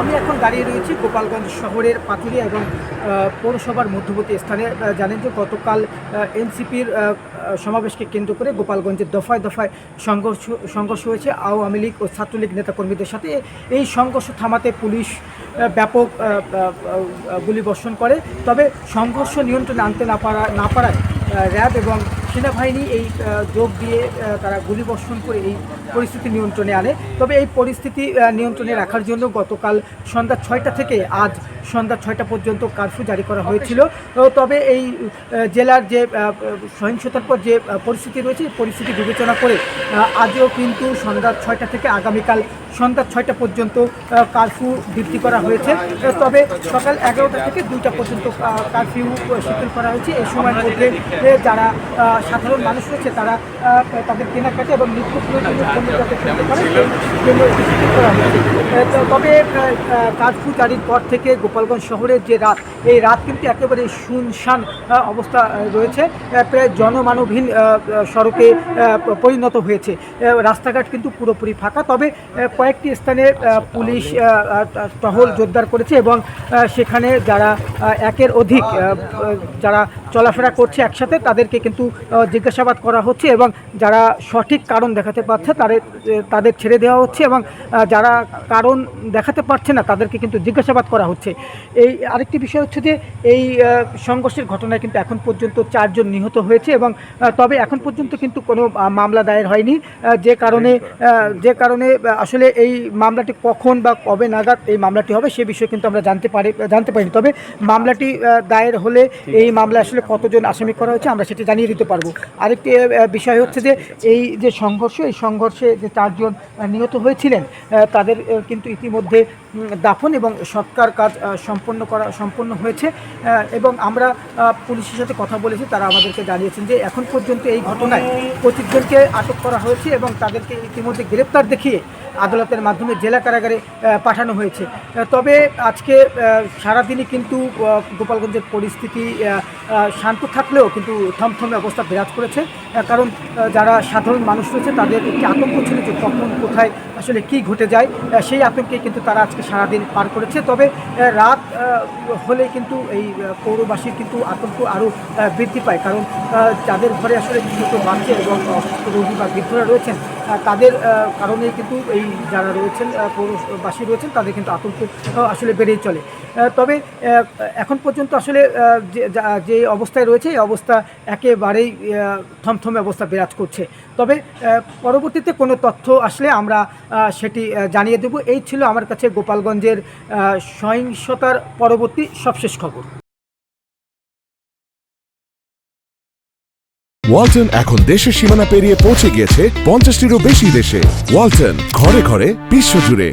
আমি এখন দাঁড়িয়ে রয়েছি গোপালগঞ্জ শহরের পাতুরিয়া এবং পৌরসভার মধ্যবর্তী স্থানে। জানেন যে গতকাল এনসিপির সমাবেশকে কেন্দ্র করে গোপালগঞ্জের দফায় দফায় সংঘর্ষ সংঘর্ষ হয়েছে। আওয়ামী লীগ ও ছাত্রলীগ নেতাকর্মীদের সাথে এই সংঘর্ষ থামাতে পুলিশ ব্যাপক আহ, গুলিবর্ষণ করে। তবে সংঘর্ষ নিয়ন্ত্রণে আনতে না পারা না পারায় র্যাব এবং সেনাবাহিনী এই যোগ দিয়ে তারা গুলিবর্ষণ করে এই পরিস্থিতি নিয়ন্ত্রণে আনে। তবে এই পরিস্থিতি নিয়ন্ত্রণে রাখার জন্য গতকাল সন্ধ্যা ছয়টা থেকে আজ সন্ধ্যা ছয়টা পর্যন্ত কারফিউ জারি করা হয়েছিল। তবে এই জেলার যে সহিংসতার পর যে পরিস্থিতি রয়েছে পরিস্থিতি বিবেচনা করে আজও কিন্তু সন্ধ্যা ছয়টা থেকে আগামীকাল সন্ধ্যা ছয়টা পর্যন্ত কারফিউ বৃদ্ধি করা হয়েছে। তবে সকাল এগারোটা থেকে দুইটা পর্যন্ত কারফিউ শিথিল করা হয়েছে। এই সময়ের মধ্যে যারা সাধারণ মানুষ রয়েছে তারা তাদের কেনাকাটা এবং নিত্য প্রয়োজনীয় পণ্য যাতে কিনতে পারে তবে কারফিউ জারির পর থেকে গোপালগঞ্জ শহরের যে রাত এই রাত কিন্তু একেবারে শুনশান অবস্থা রয়েছে। প্রায় জনমানবহীন সড়কে পরিণত হয়েছে। রাস্তাঘাট কিন্তু পুরোপুরি ফাঁকা। তবে কয়েকটি স্থানে পুলিশ টহল জোরদার করেছে এবং সেখানে যারা একের অধিক যারা চলাফেরা করছে একসাথে তাদেরকে কিন্তু জিজ্ঞাসাবাদ করা হচ্ছে এবং যারা সঠিক কারণ দেখাতে পারছে তাদের তাদের ছেড়ে দেওয়া হচ্ছে এবং যারা কারণ দেখাতে পারছে না তাদেরকে কিন্তু জিজ্ঞাসাবাদ করা হচ্ছে। এই আরেকটি বিষয় হচ্ছে যে এই সংঘর্ষের ঘটনায় কিন্তু এখন পর্যন্ত চারজন নিহত হয়েছে এবং তবে এখন পর্যন্ত কিন্তু কোনো মামলা দায়ের হয়নি। যে কারণে যে কারণে আসলে এই মামলাটি কখন বা কবে নাগাদ এই মামলাটি হবে সে বিষয়ে কিন্তু আমরা জানতে পারি জানতে পারিনি। তবে মামলাটি দায়ের হলে এই মামলা আসলে কতজন আসামি করা হয়েছে আমরা সেটি জানিয়ে দিতে পারব। আরেকটি বিষয় হচ্ছে যে এই যে সংঘর্ষ, এই সংঘর্ষে যে চারজন নিহত হয়েছিলেন তাদের কিন্তু ইতিমধ্যে দাফন এবং সৎকার কাজ সম্পন্ন করা, সম্পন্ন হয়েছে। এবং আমরা পুলিশের সাথে কথা বলেছি, তারা আমাদেরকে জানিয়েছেন যে এখন পর্যন্ত এই ঘটনায় পঁচিশ জনকে আটক করা হয়েছে এবং তাদেরকে ইতিমধ্যে গ্রেপ্তার দেখিয়ে আদালতের মাধ্যমে জেলা কারাগারে পাঠানো হয়েছে। তবে আজকে সারাদিনই কিন্তু গোপালগঞ্জের পরিস্থিতি শান্ত থাকলেও কিন্তু থমথমে অবস্থা বিরাজ করেছে। কারণ যারা সাধারণ মানুষ রয়েছে, তাদের একটি আতঙ্ক ছিল যে কখন, কোথায়, আসলে কি ঘটে যায়। সেই আতঙ্কে কিন্তু তারা আজকে সারাদিন পার করেছে। তবে রাত হলে কিন্তু এই পৌরবাসীর কিন্তু আতঙ্ক আরও বৃদ্ধি পায়। কারণ যাদের ঘরে আসলে ছোটো বাচ্চা এবং রোগী বা বৃদ্ধরা রয়েছেন তাদের কারণে কিন্তু এই যারা রয়েছেন পৌরবাসী রয়েছেন, তাদের কিন্তু আতঙ্ক আসলে বেড়েই চলে। তবে এখন পর্যন্ত আসলে যে অবস্থায় রয়েছে, এই অবস্থা একেবারেই থমথমে অবস্থা বিরাজ করছে। তবে পরবর্তীতে কোনো তথ্য আসলে আমরা সেটি জানিয়ে দেব। এই ছিল আমার কাছে গোপালগঞ্জের সহিংসতার পরবর্তী সবশেষ খবর। ওয়ালটন এখন দেশের সীমানা পেরিয়ে পৌঁছে গিয়েছে পঞ্চাশটিরও বেশি দেশে। ওয়ালটন ঘরে ঘরে বিশ্বজুড়ে।